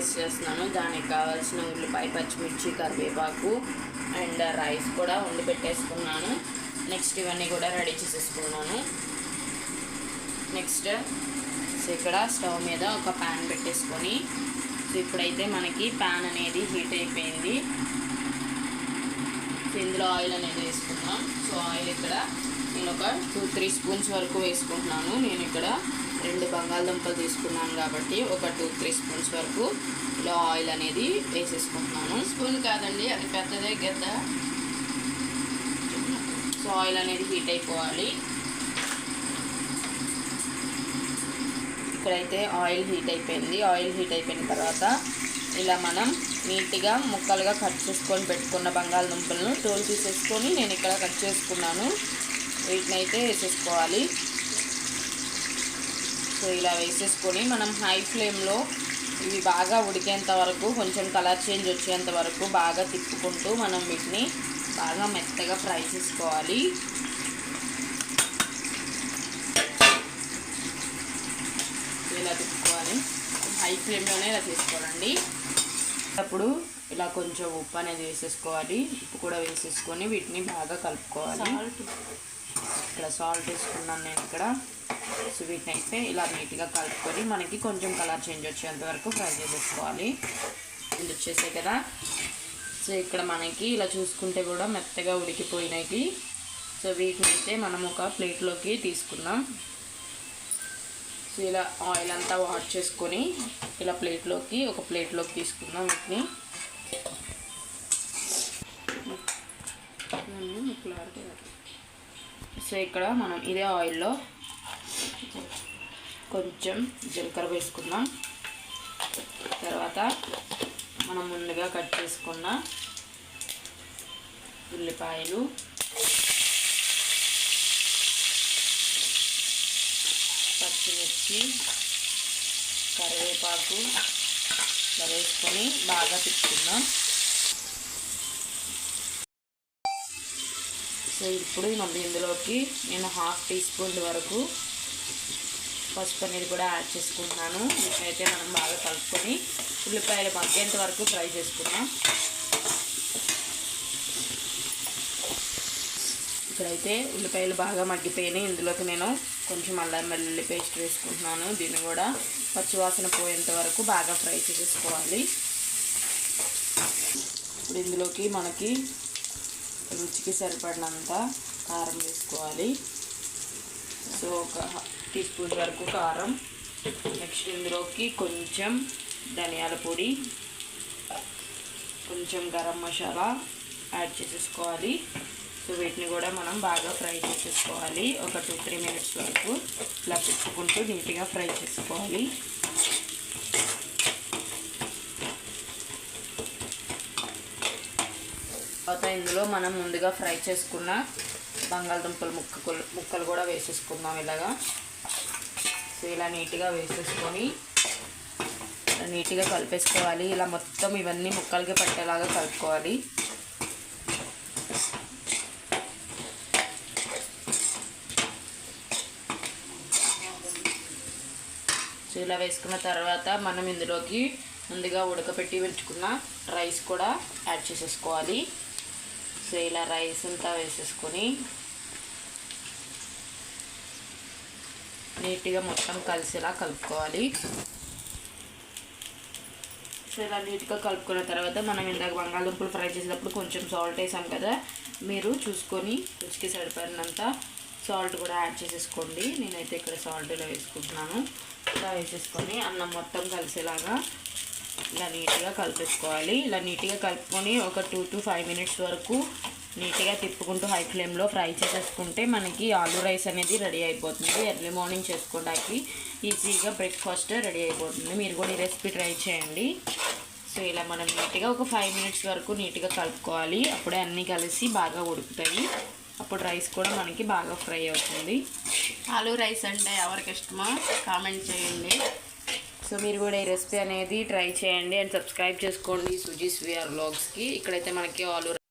Paste చేస్తున్నాను. దానికి కావాల్సిన ఉల్లిపాయ పచ్చిమిర్చి కరివేపాకు అండ్ రైస్ కూడా వండి పెట్టేసుకున్నాను. నెక్స్ట్ ఇవన్నీ కూడా రెడీ చేసేసుకున్నాను. నెక్స్ట్ సో ఇక్కడ స్టవ్ మీద ఒక ప్యాన్ పెట్టేసుకొని సో ఇప్పుడైతే మనకి ప్యాన్ అనేది హీట్ అయిపోయింది. ఇందులో ఆయిల్ అనేది వేసుకుందాం. సో ఆయిల్ ఇక్కడ నేను ఒక టూ త్రీ స్పూన్స్ వరకు వేసుకుంటున్నాను. నేను ఇక్కడ రెండు బంగాళదుంపలు తీసుకున్నాను కాబట్టి ఒక టూ త్రీ స్పూన్స్ వరకు ఇలా ఆయిల్ అనేది వేసేసుకుంటున్నాను. స్పూన్ కాదండి అది పెద్దదే గద్ద. సో ఆయిల్ అనేది హీట్ అయిపోవాలి. ఇక్కడైతే ఆయిల్ హీట్ అయిపోయింది. ఆయిల్ హీట్ అయిపోయిన తర్వాత ఇలా మనం నీట్గా ముక్కలుగా కట్ చేసుకొని పెట్టుకున్న బంగాళదుంపలను తోలు తీసేసుకొని నేను ఇక్కడ కట్ చేసుకున్నాను. వీటిని అయితే వేసేసుకోవాలి. సో ఇలా వేసేసుకొని మనం హై ఫ్లేమ్లో ఇవి బాగా ఉడికేంత వరకు కొంచెం కలర్ చేంజ్ వచ్చేంత వరకు బాగా తిప్పుకుంటూ మనం వీటిని బాగా మెత్తగా ఫ్రై చేసుకోవాలి. ఇలా తిప్పుకోవాలి. హై ఫ్లేమ్లోనే ఇలా తీసుకోవాలండి అప్పుడు ఇలా కొంచెం ఉప్పు అనేది వేసేసుకోవాలి. ఉప్పు కూడా వేసేసుకొని వీటిని బాగా కలుపుకోవాలి. ఇక్కడ సాల్ట్ వేసుకున్నాను నేను ఇక్కడ. సో వీటిని అయితే ఇలా నీట్గా కలుపుకొని మనకి కొంచెం కలర్ చేంజ్ వచ్చేంత వరకు ఫ్రై చేసేసుకోవాలి. ఇది వచ్చేసాయి కదా. సో ఇక్కడ మనకి ఇలా చూసుకుంటే కూడా మెత్తగా ఉడికిపోయినాయి. సో వీటిని అయితే మనం ఒక ప్లేట్లోకి తీసుకుందాం సో ఇలా ఆయిల్ అంతా వాష్ చేసుకొని ఇలా ప్లేట్లోకి ఒక ప్లేట్లోకి తీసుకుందాం వీటిని. సో ఇక్కడ మనం ఇదే ఆయిల్లో కొంచెం జీలకర్ర వేసుకుందాం. తర్వాత మనం ముందుగా కట్ చేసుకున్న ఉల్లిపాయలు. పచ్చిమిర్చి కరివేపాకు వేసుకొని బాగా తిప్పుకుందాం. సో ఇప్పుడు ఇందులోకి నేను హాఫ్ టీ స్పూన్ వరకు పసుపు అనేది కూడా యాడ్ చేసుకుంటున్నాను. వీటినైతే మనం బాగా కలుపుకొని ఉల్లిపాయలు మగ్గేంత వరకు ఫ్రై చేసుకున్నాం ఇక్కడైతే ఉల్లిపాయలు బాగా మగ్గిపోయినాయి. ఇందులోకి నేను కొంచెం అల్లం వెల్లుల్లి పేస్ట్ వేసుకుంటున్నాను. దీన్ని కూడా పచ్చివాసన పోయేంత వరకు బాగా ఫ్రై చేసుకోవాలి. ఇప్పుడు ఇందులోకి మనకి రుచికి సరిపడినంత కారం వేసుకోవాలి. సో ఒక టీ స్పూన్ వరకు కారం. నెక్స్ట్ ఇందులోకి కొంచెం ధనియాల పొడి కొంచెం గరం మసాలా యాడ్ చేసేసుకోవాలి. సో వీటిని కూడా మనం బాగా ఫ్రై చేసేసుకోవాలి. ఒక టూ త్రీ మినిట్స్ వరకు ఇలా పెట్టుకుంటూ నీట్గా ఫ్రై చేసుకోవాలి. తర్వాత ఇందులో మనం ముందుగా ఫ్రై చేసుకున్న బంగాళదుంపలు ముక్కలు ముక్కలు కూడా వేసేసుకుందాం ఇలాగా. సో ఇలా నీట్గా వేసేసుకొని నీట్గా కలిపేసుకోవాలి. ఇలా మొత్తం ఇవన్నీ ముక్కలకి పట్టేలాగా కలుపుకోవాలి. సో ఇలా వేసుకున్న తర్వాత మనం ఇందులోకి ముందుగా ఉడకపెట్టి పెట్టుకున్న రైస్ కూడా యాడ్ చేసేసుకోవాలి. సో ఇలా రైస్ అంతా వేసేసుకొని నీట్గా మొత్తం కలిసేలా కలుపుకోవాలి సో ఇలా నీట్గా కలుపుకున్న తర్వాత మనం ఇందాక బంగాళదుంపలు ఫ్రై చేసేటప్పుడు కొంచెం సాల్ట్ వేసాం కదా మీరు చూసుకొని రుచికి సరిపడినంత సాల్ట్ కూడా యాడ్ చేసేసుకోండి నేనైతే ఇక్కడ సాల్ట్ ఇలా వేసుకుంటున్నాను ఇలా వేసేసుకొని అన్నం మొత్తం కలిసేలాగా ఇలా నీట్గా కలిపేసుకోవాలి. ఇలా నీట్గా కలుపుకొని ఒక టూ టు ఫైవ్ మినిట్స్ వరకు నీట్గా తిప్పుకుంటూ హై ఫ్లేమ్లో ఫ్రై చేసేసుకుంటే మనకి ఆలూ రైస్ అనేది రెడీ అయిపోతుంది. ఎర్లీ మార్నింగ్ చేసుకోవడానికి ఈజీగా బ్రేక్ఫాస్ట్ రెడీ అయిపోతుంది. మీరు కూడా ఈ రెసిపీ ట్రై చేయండి. సో ఇలా మనం నీట్గా ఒక ఫైవ్ మినిట్స్ వరకు నీట్గా కలుపుకోవాలి. అప్పుడే అన్నీ కలిసి బాగా ఉడుకుతాయి. అప్పుడు రైస్ కూడా మనకి బాగా ఫ్రై అవుతుంది. ఆలూ రైస్ అంటే ఎవరికి ఇష్టమో కామెంట్ చేయండి. సో మీరు కూడా ఈ రెసిపీ అనేది ట్రై చేయండి అండ్ సబ్స్క్రైబ్ చేసుకోండి సుజీస్ విఆర్ బ్లాగ్స్కి ఇక్కడైతే మనకి ఆలు